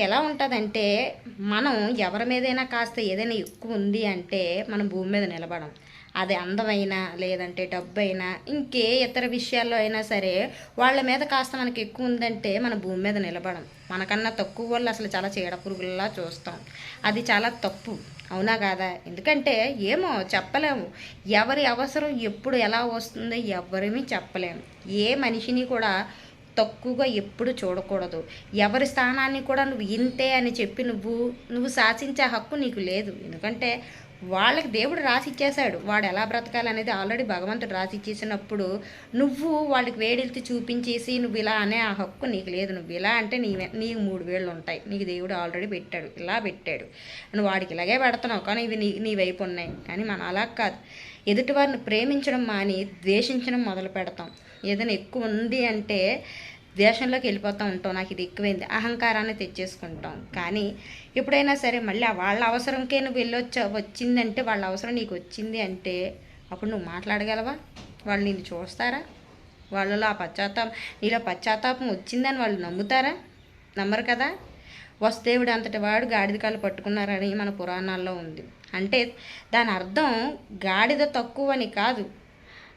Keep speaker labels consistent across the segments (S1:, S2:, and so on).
S1: మనకి ఎలా ఉంటుందంటే మనం ఎవరి మీదైనా కాస్త ఏదైనా ఎక్కువ ఉంది అంటే మనం భూమి మీద నిలబడం. అది అందమైనా లేదంటే డబ్బు అయినా ఇంకే ఇతర విషయాల్లో అయినా సరే వాళ్ళ మీద కాస్త మనకి ఎక్కువ ఉందంటే మన భూమి మీద నిలబడం. మనకన్నా తక్కువ వాళ్ళు అసలు చాలా చీడ పురుగుల్లా చూస్తాం. అది చాలా తప్పు. అవునా కాదా? ఎందుకంటే ఏమో చెప్పలేము. ఎవరి అవసరం ఎప్పుడు ఎలా వస్తుందో ఎవరిమీ చెప్పలేము ఏ మనిషిని కూడా తక్కువగా ఎప్పుడు చూడకూడదు. ఎవరి స్థానాన్ని కూడా నువ్వు ఇంతే అని చెప్పి నువ్వు నువ్వు శాసించే హక్కు నీకు లేదు. ఎందుకంటే వాళ్ళకి దేవుడు రాసిచ్చేశాడు. వాడు ఎలా బ్రతకాలనేది ఆల్రెడీ భగవంతుడు రాసి ఇచ్చేసినప్పుడు నువ్వు వాళ్ళకి వేడెత్తి చూపించేసి నువ్వు ఇలా అనే ఆ హక్కు నీకు లేదు. నువ్వు ఇలా అంటే నీ నీకు మూడు వేళ్ళు ఉంటాయి. నీకు దేవుడు ఆల్రెడీ పెట్టాడు. ఇలా పెట్టాడు. నువ్వు వాడికి ఇలాగే పెడుతున్నావు. కానీ ఇవి నీ నీ వైపు ఉన్నాయి. కానీ మనం అలా కాదు. ఎదుటి వారిని ప్రేమించడం మాని ద్వేషించడం మొదలు పెడతాం. ఏదైనా ఎక్కువ ఉంది అంటే ద్వేషంలోకి వెళ్ళిపోతూ ఉంటాం. నాకు ఇది ఎక్కువైంది. అహంకారాన్ని తెచ్చేసుకుంటాం. కానీ ఎప్పుడైనా సరే మళ్ళీ వాళ్ళ అవసరంకే నువ్వు వెళ్ళొచ్చా? వచ్చిందంటే వాళ్ళ అవసరం నీకు వచ్చింది అంటే అప్పుడు నువ్వు మాట్లాడగలవా? వాళ్ళు నిన్ను చూస్తారా? వాళ్ళలో ఆ పశ్చాత్తాపం నీలో పశ్చాత్తాపం వచ్చిందని వాళ్ళు నమ్ముతారా? నమ్మరు కదా? వస్తేవుడు అంతటి వాడు గాడిద కాలు పట్టుకున్నారని మన పురాణాల్లో ఉంది. అంటే దాని అర్థం గాడిద తక్కువ అని కాదు.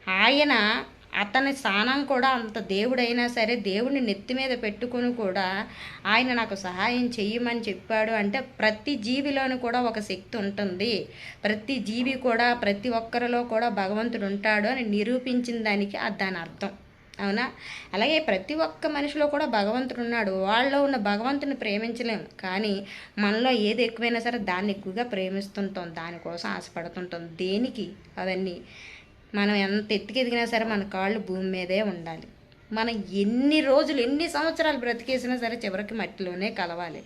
S1: ఆయన అతని స్థానం కూడా అంత దేవుడైనా సరే దేవుడిని నెత్తి మీద పెట్టుకుని కూడా ఆయన నాకు సహాయం చెయ్యమని చెప్పాడు. అంటే ప్రతి జీవిలోనూ కూడా ఒక శక్తి ఉంటుంది. ప్రతి జీవి కూడా ప్రతి ఒక్కరిలో కూడా భగవంతుడు ఉంటాడు అని నిరూపించిన దానికి అది దాని అర్థం. అవునా? అలాగే ప్రతి ఒక్క మనిషిలో కూడా భగవంతుడు ఉన్నాడు. వాళ్ళలో ఉన్న భగవంతుని ప్రేమించలేము కానీ మనలో ఏది ఎక్కువైనా సరే దాన్ని ఎక్కువగా ప్రేమిస్తుంటాం. దానికోసం ఆశపడుతుంటాం. దేనికి? అవన్నీ. మనం ఎంత ఎత్తుకి ఎదిగినా సరే మన కాళ్ళు భూమి మీదే ఉండాలి. మనం ఎన్ని రోజులు ఎన్ని సంవత్సరాలు బ్రతికేసినా సరే చివరికి మట్టిలోనే కలవాలి.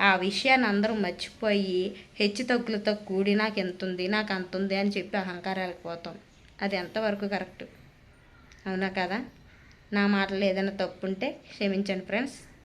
S1: ఆ విషయాన్ని అందరూ మర్చిపోయి హెచ్చు తగ్గులతో కూడి నాకు ఎంత ఉంది నాకు అంత ఉంది అని చెప్పి అహంకారాలకు పోతాం. అది ఎంతవరకు కరెక్ట్? అవునా కదా? నా మాటలు ఏదైనా తప్పు ఉంటే క్షమించండి ఫ్రెండ్స్.